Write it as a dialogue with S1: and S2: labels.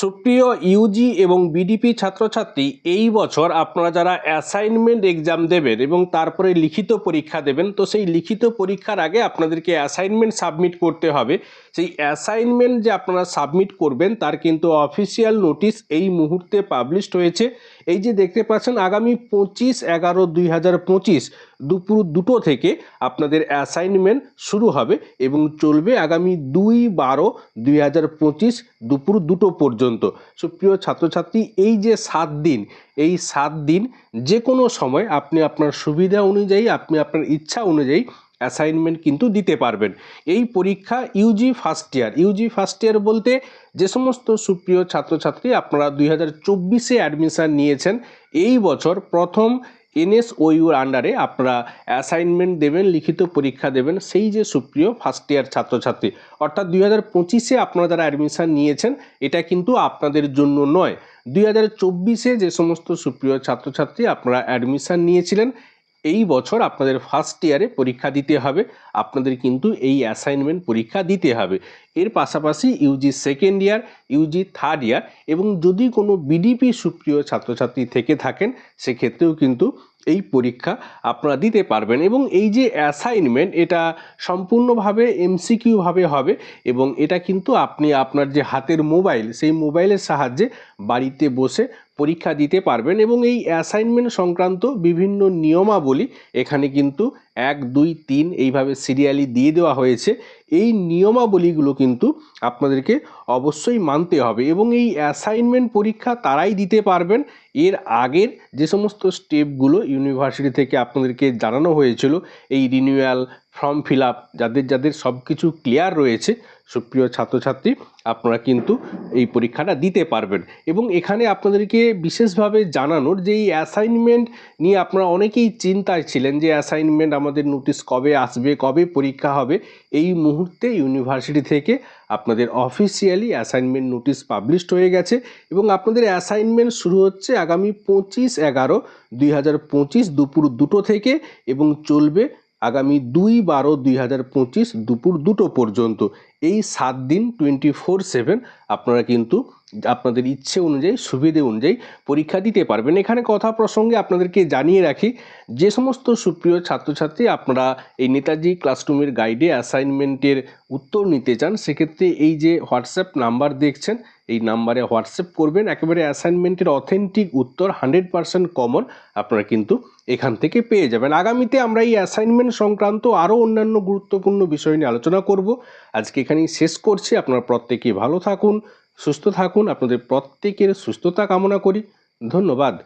S1: সুপ্রিয় ইউজি এবং বিডিপি ছাত্রছাত্রী, এই বছর আপনারা যারা অ্যাসাইনমেন্ট এক্সাম দেবেন এবং তারপরে লিখিত পরীক্ষা দেবেন, তো সেই লিখিত পরীক্ষার আগে আপনাদেরকে অ্যাসাইনমেন্ট সাবমিট করতে হবে। সেই অ্যাসাইনমেন্ট যে আপনারা সাবমিট করবেন, তার কিন্তু অফিসিয়াল নোটিশ এই মুহূর্তে পাবলিশড হয়েছে। এই যে দেখতে পাচ্ছেন, আগামী পঁচিশ এগারো দুই দুপুর দুটো থেকে আপনাদের অ্যাসাইনমেন্ট শুরু হবে এবং চলবে আগামী দুই বারো দুই দুপুর দুটো পর্যন্ত। সুপ্রিয় ছাত্রছাত্রী, এই যে সাত দিন, এই সাত দিন যে কোনো সময় আপনি আপনার সুবিধা অনুযায়ী, আপনি আপনার ইচ্ছা অনুযায়ী অ্যাসাইনমেন্ট কিন্তু দিতে পারবেন। এই পরীক্ষা UG first year UG first year বলতে যে সমস্ত সুপ্রিয় ছাত্রছাত্রী আপনারা দুই হাজার চব্বিশে অ্যাডমিশান নিয়েছেন, এই বছর প্রথম এনএসওইউর আন্ডারে আপনারা অ্যাসাইনমেন্ট দেবেন, লিখিত পরীক্ষা দেবেন, সেই যে সুপ্রিয় ফার্স্ট ইয়ার ছাত্রছাত্রী। অর্থাৎ দুই হাজার পঁচিশে আপনারা যারা অ্যাডমিশান নিয়েছেন, এটা কিন্তু আপনাদের জন্য নয়। দুই হাজার চব্বিশে যে সমস্ত সুপ্রিয় ছাত্রছাত্রী আপনারা অ্যাডমিশান নিয়েছিলেন এই বছর আপনাদের ফার্স্ট ইয়ারে পরীক্ষা দিতে হবে। আপনাদের কিন্তু এই অ্যাসাইনমেন্ট পরীক্ষা দিতে হবে। এর পাশাপাশি UG second year UG third year এবং যদি কোনো বিডিপি সুপ্রিয় ছাত্রছাত্রী থেকে থাকেন, সেক্ষেত্রেও কিন্তু এই পরীক্ষা আপনারা দিতে পারবেন এবং এই যে অ্যাসাইনমেন্ট এটা সম্পূর্ণভাবে এমসিকিউভাবে হবে এবং এটা কিন্তু আপনি আপনার যে হাতের মোবাইল সেই মোবাইলের সাহায্যে বাড়িতে বসে পরীক্ষা দিতে পারবেন এবং এই অ্যাসাইনমেন্ট সংক্রান্ত বিভিন্ন নিয়মাবলী এখানে কিন্তু এক, দুই, তিন এইভাবে সিরিয়ালি দিয়ে দেওয়া হয়েছে। এই নিয়মাবলীগুলো কিন্তু আপনাদেরকে অবশ্যই মানতে হবে এবং এই অ্যাসাইনমেন্ট পরীক্ষা তারাই দিতে পারবেন। এর আগের যে সমস্ত স্টেপগুলো ইউনিভার্সিটি থেকে আপনাদেরকে জানানো হয়েছিল, এই রিনিউয়াল ফর্ম ফিল আপ, যাদের যাদের সব কিছু ক্লিয়ার রয়েছে, সুপ্রিয় ছাত্রছাত্রী, আপনারা কিন্তু এই পরীক্ষাটা দিতে পারবেন। এবং এখানে আপনাদেরকে বিশেষভাবে জানানোর যে এই অ্যাসাইনমেন্ট নিয়ে আপনারা অনেকেই চিন্তায় ছিলেন যে অ্যাসাইনমেন্ট আমাদের নোটিশ কবে আসবে, কবে পরীক্ষা হবে, এই মুহূর্তে ইউনিভার্সিটি থেকে আপনাদের অফিসিয়ালি অ্যাসাইনমেন্ট নোটিশ পাবলিশড হয়ে গেছে এবং আপনাদের অ্যাসাইনমেন্ট শুরু হচ্ছে আগামী পঁচিশ এগারো দুই দুপুর দুটো থেকে এবং চলবে আগামী দুই বারো দুই হাজার পঁচিশ দুপুর দুটো পর্যন্ত। এই সাত দিন টোয়েন্টি ফোর সেভেন আপনারা কিন্তু আপনাদের ইচ্ছে অনুযায়ী, সুবিধে অনুযায়ী পরীক্ষা দিতে পারবেন। এখানে কথা প্রসঙ্গে আপনাদেরকে জানিয়ে রাখি, যে সমস্ত সুপ্রিয় ছাত্রছাত্রী আপনারা এই নেতাজি ক্লাসরুমের গাইডে অ্যাসাইনমেন্টের উত্তর নিতে চান, সেক্ষেত্রে এই যে হোয়াটসঅ্যাপ নাম্বার দেখছেন এই নাম্বারে হোয়াটসঅ্যাপ করবেন। একেবারে অ্যাসাইনমেন্টের অথেন্টিক উত্তর হান্ড্রেড পারসেন্ট কমন আপনারা কিন্তু এখান থেকে পেয়ে যাবেন। আগামীতে আমরা এই অ্যাসাইনমেন্ট সংক্রান্ত আরও অন্যান্য গুরুত্বপূর্ণ বিষয় নিয়ে আলোচনা করব। আজকে এখানেই শেষ করছি। আপনারা প্রত্যেকেই ভালো থাকুন, সুস্থ থাকুন। আপনাদের প্রত্যেকের সুস্থতা কামনা করি। ধন্যবাদ।